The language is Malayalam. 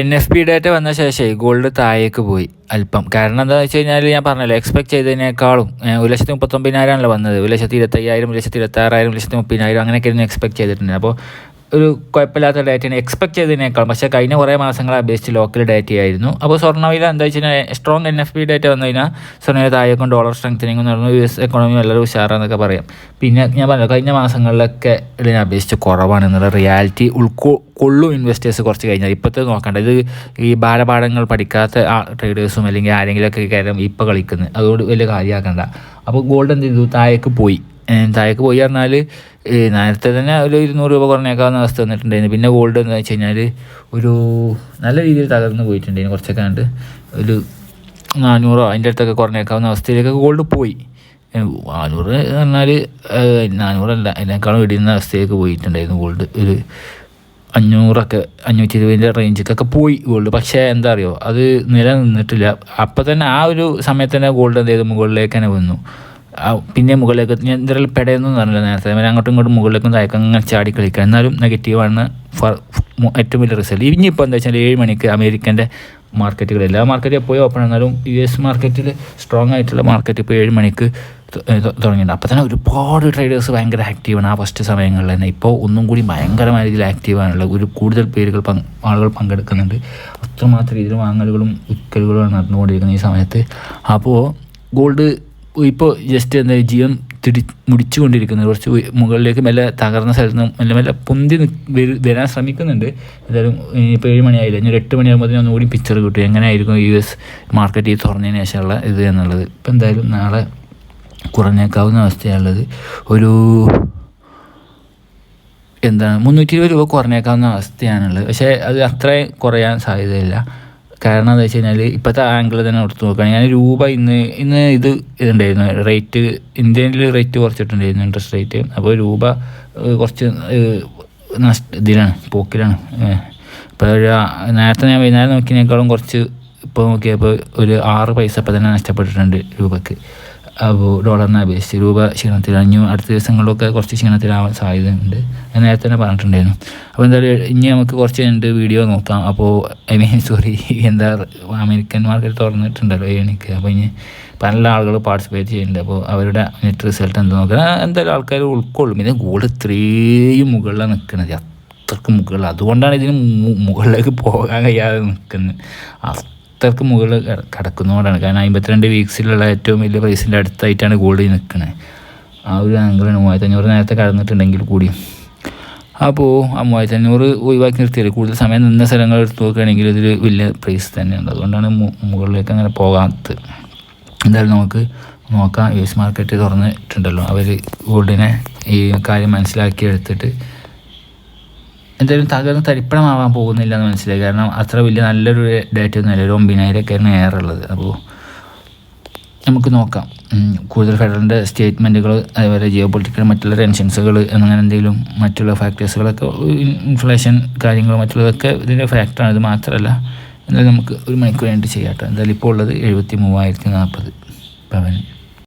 എൻ എഫ് പി ഡേറ്റ വന്ന ശേഷം ഗോൾഡ് താഴേക്ക് പോയി അല്പം. കാരണം എന്താണെന്ന് വെച്ച് കഴിഞ്ഞാൽ ഞാൻ പറഞ്ഞല്ലോ എക്സ്പെക്ട് ചെയ്തതിനേക്കാളും ഒരു ലക്ഷത്തി മുപ്പത്തൊമ്പതിനായിരമാണല്ലോ വന്നത്. ഒരു ലക്ഷത്തി ഇരുപത്തയ്യായിരം ഒരു ലക്ഷത്തി ഇരുപത്താറായിരം ഒരു ലക്ഷത്തി മുപ്പതിനായിരം അങ്ങനെയൊക്കെയായിരുന്നു എക്സ്പെക്ട് ചെയ്തിട്ടുണ്ട് അപ്പോൾ ഒരു കുഴപ്പമില്ലാത്ത ഡേറ്റയാണ് എക്സ്പെക്ട് ചെയ്തതിനേക്കാളും. പക്ഷേ കഴിഞ്ഞ കുറേ മാസങ്ങളെ അപേക്ഷിച്ച് ലോക്കൽ ഡേറ്റയായിരുന്നു അപ്പോൾ സ്വർണവില എന്താ വെച്ച് കഴിഞ്ഞാൽ strong N F P data വന്നു കഴിഞ്ഞാൽ സ്വർണവില താഴേക്കും ഡോളർ സ്ട്രെങ്തനിങ് എന്ന് പറഞ്ഞു യു എസ് എക്കോണമി വളരെ ഉഷാറാന്നൊക്കെ പറയാം. പിന്നെ ഞാൻ പറഞ്ഞു കഴിഞ്ഞ മാസങ്ങളിലൊക്കെ ഇതിനെ അപേക്ഷിച്ച് കുറവാണ് എന്നുള്ള റിയാലിറ്റി ഉൾക്കൊ കൊള്ളു ഇൻവെസ്റ്റേഴ്സ് കുറച്ച് കഴിഞ്ഞാൽ. ഇപ്പോഴത്തെ നോക്കണ്ട ഇത് ഈ ബാലപാഠങ്ങൾ പഠിക്കാത്ത ട്രേഡേഴ്സും അല്ലെങ്കിൽ ആരെങ്കിലുമൊക്കെ കാര്യം ഇപ്പോൾ കളിക്കുന്നത്. അതുകൊണ്ട് വലിയ കാര്യമാക്കണ്ട. അപ്പോൾ ഗോൾഡ് എന്ത് ചെയ്തു? താഴേക്ക് പോയി. താഴേക്ക് പോയി പറഞ്ഞാൽ നേരത്തെ തന്നെ ഒരു ഇരുന്നൂറ് രൂപ കുറഞ്ഞേക്കാവുന്ന അവസ്ഥ വന്നിട്ടുണ്ടായിരുന്നു. പിന്നെ ഗോൾഡ് എന്ന് വെച്ച് കഴിഞ്ഞാൽ ഒരു നല്ല രീതിയിൽ തകർന്ന് പോയിട്ടുണ്ടായിരുന്നു കുറച്ചൊക്കെ കണ്ട്. ഒരു നാനൂറോ അതിന്റെ അടുത്തൊക്കെ കുറഞ്ഞേക്കാവുന്ന അവസ്ഥയിലേക്ക് ഗോൾഡ് പോയി. നാനൂറ് നാനൂറ് പറഞ്ഞാൽ നാനൂറല്ല അതിനേക്കാളും ഇടിയുന്ന അവസ്ഥയിലേക്ക് പോയിട്ടുണ്ടായിരുന്നു ഗോൾഡ് ഒരു അഞ്ഞൂറൊക്കെ അഞ്ഞൂറ്റി ഇരുപതിന്റെ റേഞ്ചിലൊക്കെ പോയി ഗോൾഡ് പക്ഷേ എന്താ അറിയോ? അത് നിലനിന്നിട്ടില്ല. അപ്പം തന്നെ ആ ഒരു സമയത്ത് തന്നെ ഗോൾഡ് എന്ത് ചെയ്തു? മുകളിലേക്ക് തന്നെ വന്നു. പിന്നെ മുകളിലേക്ക് ഞാൻ എന്തായാലും പെടയെന്ന് പറഞ്ഞില്ല നേരത്തെ. അങ്ങോട്ടും ഇങ്ങോട്ടും മുകളിലേക്കും താഴേക്കും അങ്ങനെ ചാടി കളിക്കുക. എന്നാലും നെഗറ്റീവാണ് ഏറ്റവും വലിയ റിസൾട്ട് ഇനിയിപ്പോൾ എന്താ വെച്ചാൽ ഏഴ് മണിക്ക് അമേരിക്കന്റെ മാർക്കറ്റുകൾ എല്ലാ മാർക്കറ്റും എപ്പോഴും ഓപ്പൺ എന്നാലും യു എസ് മാർക്കറ്റിൽ സ്ട്രോങ് ആയിട്ടുള്ള മാർക്കറ്റ് ഇപ്പോൾ ഏഴ് മണിക്ക് തുടങ്ങിയിട്ടുണ്ട്. അപ്പോൾ തന്നെ ഒരുപാട് ട്രേഡേഴ്സ് ഭയങ്കര ആക്റ്റീവാണ് ആ ഫസ്റ്റ് സമയങ്ങളിൽ തന്നെ. ഇപ്പോൾ ഒന്നും കൂടി ഭയങ്കരമായ രീതിയിൽ ആക്റ്റീവാണുള്ളത് ഒരു കൂടുതൽ പേരുകൾ പങ്ക് ആളുകൾ പങ്കെടുക്കുന്നുണ്ട്. അത്രമാത്രം രീതിയിൽ വാങ്ങലുകളും വിൽക്കലുകളുമാണ് നടന്നുകൊണ്ടിരിക്കുന്നത് ഈ സമയത്ത്. അപ്പോൾ ഗോൾഡ് ഇപ്പോൾ ജസ്റ്റ് എന്താ ജീവൻ തിടി മുടിച്ചുകൊണ്ടിരിക്കുന്നത് കുറച്ച് മുകളിലേക്ക് മെല്ലെ തകർന്ന സ്ഥലത്ത് നിന്ന് മെല്ലെ മെല്ലെ പൊന്തി വരാൻ ശ്രമിക്കുന്നുണ്ട്. എന്തായാലും ഇപ്പോൾ ഏഴ് മണിയായില്ല? ഇനി ഒരു എട്ട് മണിയാകുമ്പോൾ ഒന്നുകൂടി പിക്ചർ കിട്ടും. എങ്ങനെയായിരിക്കും യു എസ് മാർക്കറ്റ് ഈ തുറന്നതിന് ശേഷമുള്ള ഇത് എന്നുള്ളത്. ഇപ്പം എന്തായാലും നാളെ കുറഞ്ഞേക്കാവുന്ന അവസ്ഥയാണുള്ളത്. ഒരു എന്താണ് മുന്നൂറ്റി ഇരുപത് രൂപ കുറഞ്ഞേക്കാവുന്ന അവസ്ഥയാണുള്ളത്. പക്ഷേ അത് അത്രയും കുറയാൻ സാധ്യതയില്ല. കാരണം എന്താ വെച്ച് കഴിഞ്ഞാൽ ഇപ്പോഴത്തെ ആംഗിൾ തന്നെ എടുത്ത് നോക്കുകയാണെങ്കിൽ ഞാൻ രൂപ ഇന്ന് ഇന്ന് ഇത് ഇതുണ്ടായിരുന്നു. റേറ്റ് ഇന്ത്യയിൽ റേറ്റ് കുറച്ചിട്ടുണ്ടായിരുന്നു ഇൻട്രസ്റ്റ് റേറ്റ് അപ്പോൾ രൂപ കുറച്ച് നഷ്ട ഇതിലാണ് പോക്കിലാണ്. ഇപ്പോൾ ഒരു നേരത്തെ ഞാൻ വൈകുന്നേരം നോക്കിയതിനേക്കാളും കുറച്ച് ഇപ്പോൾ നോക്കിയപ്പോൾ ഒരു ആറ് പൈസ ഇപ്പം തന്നെ നഷ്ടപ്പെട്ടിട്ടുണ്ട് രൂപക്ക്. അപ്പോൾ ഡോളറിനെ അപേക്ഷിച്ച് രൂപ ക്ഷീണത്തിൽ അഞ്ഞു അടുത്ത ദിവസങ്ങളിലൊക്കെ കുറച്ച് ക്ഷീണത്തിലാവാൻ സാധ്യതയുണ്ട്. ഞാൻ നേരത്തെ തന്നെ പറഞ്ഞിട്ടുണ്ടായിരുന്നു. അപ്പോൾ എന്തായാലും ഇനി നമുക്ക് കുറച്ച് കഴിഞ്ഞിട്ട് വീഡിയോ നോക്കാം. അപ്പോൾ ഐ മീൻ സോറി എന്താ അമേരിക്കൻ മാർക്കറ്റ് തുറന്നിട്ടുണ്ടല്ലോ എനിക്ക്. അപ്പോൾ ഇനി പല ആളുകൾ പാർട്ടിസിപ്പേറ്റ് ചെയ്യുന്നുണ്ട്. അപ്പോൾ അവരുടെ നെറ്റ് റിസൾട്ട് എന്താ നോക്കുക. എന്തായാലും ആൾക്കാർ ഉൾക്കൊള്ളും. ഇത് ഗോൾഡ് ഇത്രയും മുകളിലാണ് നിൽക്കുന്നത്. അത്രയ്ക്ക് മുകളിൽ. അതുകൊണ്ടാണ് ഇതിന് മുകളിലേക്ക് പോകാൻ കഴിയാതെ നിൽക്കുന്നത്. അത്രയ്ക്ക് മുകളിൽ കട- കിടക്കുന്നതുകൊണ്ടാണ് കാരണം അമ്പത്തിരണ്ട് വീക്സിലുള്ള ഏറ്റവും വലിയ പ്രൈസിന്റെ അടുത്തായിട്ടാണ് ഗോൾഡ് നിൽക്കുന്നത് ആ ഒരു ആംഗിളാണ് മൂവായിരത്തി അഞ്ഞൂറ് നേരത്തെ കടന്നിട്ടുണ്ടെങ്കിൽ കൂടി. അപ്പോൾ ആ മൂവായിരത്തി അഞ്ഞൂറ് ഒഴിവാക്കി നിർത്തിയത് കൂടുതൽ സമയം നിന്ന സ്ഥലങ്ങൾ എടുത്ത് നോക്കുകയാണെങ്കിൽ ഇതിൽ വലിയ പ്രൈസ് തന്നെയുണ്ട് അതുകൊണ്ടാണ് മുകളിലേക്ക് അങ്ങനെ പോകാത്തത്. എന്തായാലും നമുക്ക് നോക്കാം. യു എസ് മാർക്കറ്റ് തുറന്നിട്ടുണ്ടല്ലോ. അവർ ഗോൾഡിനെ ഈ കാര്യം മനസ്സിലാക്കി എടുത്തിട്ട് എന്തായാലും തകർന്ന് തരിപ്പണമാവാൻ പോകുന്നില്ല എന്ന് മനസ്സിലായി. കാരണം അത്ര വലിയ നല്ലൊരു ഡേറ്റ് ഒന്നുമല്ല ഒരു ഒമ്പതിനായിരമൊക്കെയാണ് ഏറുള്ളത്. അപ്പോൾ നമുക്ക് നോക്കാം. കൂടുതൽ ഫെഡറലിന്റെ സ്റ്റേറ്റ്മെന്റുകൾ അതുപോലെ ജിയോ പൊളിറ്റിക്കൽ മറ്റുള്ള ടെൻഷൻസുകൾ അങ്ങനെ എന്തെങ്കിലും മറ്റുള്ള ഫാക്ടേഴ്സുകളൊക്കെ ഇൻഫ്ലേഷൻ കാര്യങ്ങൾ മറ്റുള്ളതൊക്കെ ഇതിന്റെ ഫാക്ടറാണ് ഇത് മാത്രമല്ല എന്നാലും നമുക്ക് ഒരു മണിക്കൂർ കഴിഞ്ഞിട്ട് ചെയ്യാം കേട്ടോ. എന്തായാലും ഇപ്പോൾ ഉള്ളത് എഴുപത്തി മൂവായിരത്തി നാൽപ്പത് പവൻ.